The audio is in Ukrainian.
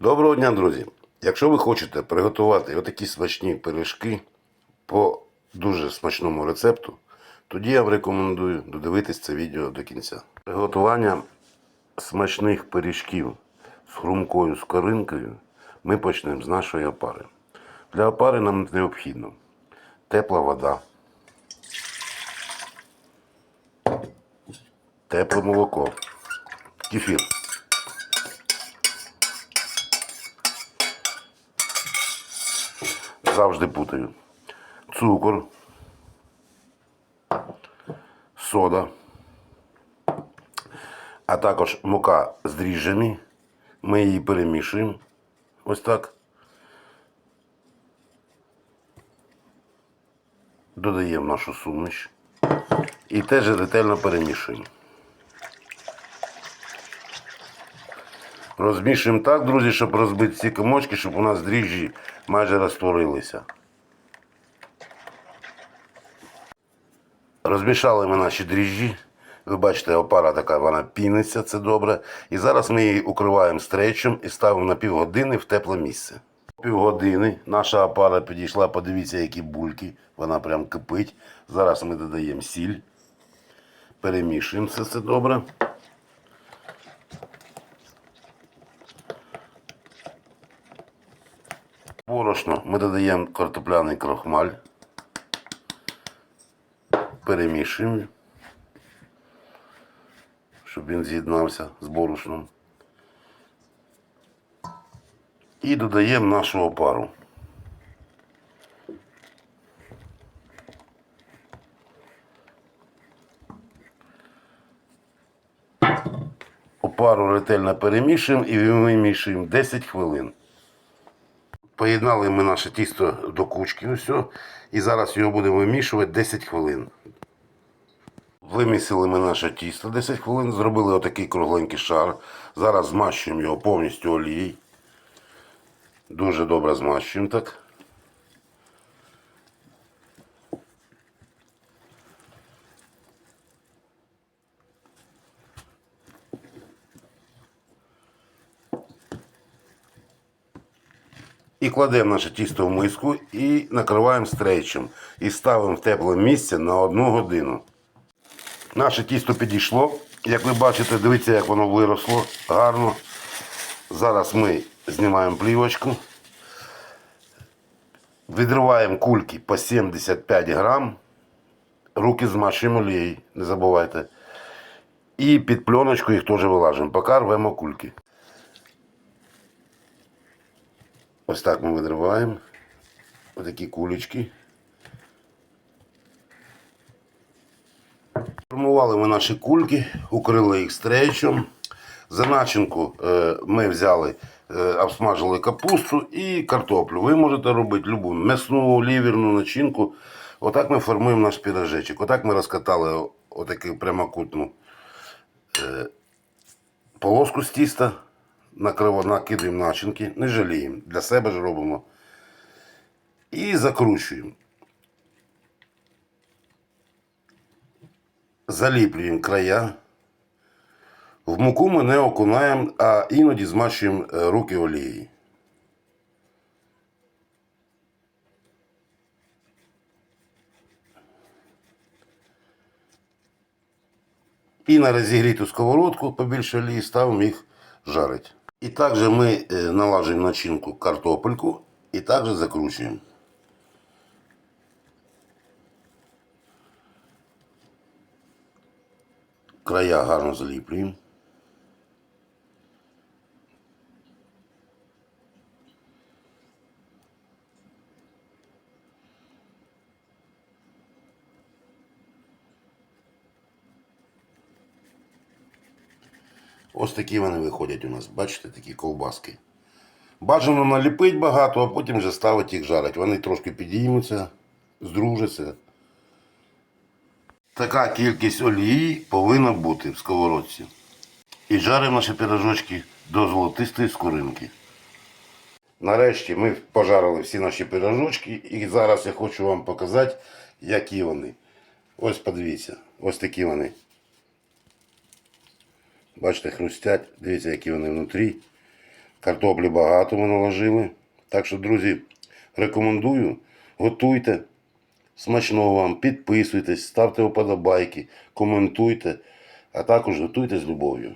Доброго дня, друзі! Якщо ви хочете приготувати отакі смачні пиріжки по дуже смачному рецепту, тоді я вам рекомендую додивитись це відео до кінця. Приготування смачних пиріжків з хрумкою скоринкою ми почнемо з нашої опари. Для опари нам необхідно тепла вода, тепле молоко, кефір. Завжди путаю. Цукор, сода, а також мука з дріжджами. Ми її перемішуємо. Ось так. Додаємо нашу суміш. І теж ретельно перемішуємо. Розмішуємо так, друзі, щоб розбити ці комочки, щоб у нас дріжджі майже розтворилися. Розмішали ми наші дріжджі. Ви бачите, опара така, вона піниться, це добре. І зараз ми її укриваємо стречем і ставимо на півгодини в тепле місце. Півгодини наша опара підійшла, подивіться, які бульки. Вона прям кипить. Зараз ми додаємо сіль. Перемішуємо все це добре. Борошно ми додаємо картопляний крохмаль. Перемішуємо, щоб він з'єднався з борошном. І додаємо нашу опару. Опару ретельно перемішуємо і вимішуємо 10 хвилин. Поєднали ми наше тісто до кучки, все, і зараз його будемо вимішувати 10 хвилин. Вимісили ми наше тісто 10 хвилин, зробили отакий кругленький шар. Зараз змащуємо його повністю олією. Дуже добре змащуємо так. І кладемо наше тісто в миску і накриваємо стрейчем. І ставимо в тепле місце на одну годину. Наше тісто підійшло. Як ви бачите, дивіться, як воно виросло гарно. Зараз ми знімаємо плівочку. Відриваємо кульки по 75 грам. Руки змащуємо олією, не забувайте. І під пленочку їх теж вилажимо. Поки рвемо кульки. Ось так ми видриваємо. Отакі кулечки. Формували ми наші кульки, укрили їх стрейчем. За начинку е, ми взяли, е, обсмажили капусту і картоплю. Ви можете робити любу м'ясну, ліверну начинку. Отак ми формуємо наш пірожечок. Отак ми розкатали отаку прямокутну е, полоску з тіста. Накидаємо начинки, не жаліємо. Для себе ж робимо. І закручуємо. Заліплюємо края. В муку ми не окунаємо, а іноді змащуємо е, руки олією. І на розігріту сковородку побільше олії ставимо їх жарить. І також ми е, налажуємо начинку картопельку і також закручуємо. Края гарно заліплюємо. Ось такі вони виходять у нас, бачите, такі ковбаски. Бажано наліпити багато, а потім вже ставити їх жарити. Вони трошки підіймуться, здружаться. Така кількість олії повинна бути в сковородці. І жаримо наші пирожочки до золотистої скоринки. Нарешті ми пожарили всі наші пирожочки і зараз я хочу вам показати, які вони. Ось подивіться, ось такі вони. Бачите, хрустять. Дивіться, які вони внутрі. Картоплі багато ми наложили. Так що, друзі, рекомендую, готуйте. Смачного вам, підписуйтесь, ставте вподобайки, коментуйте, а також готуйте з любов'ю.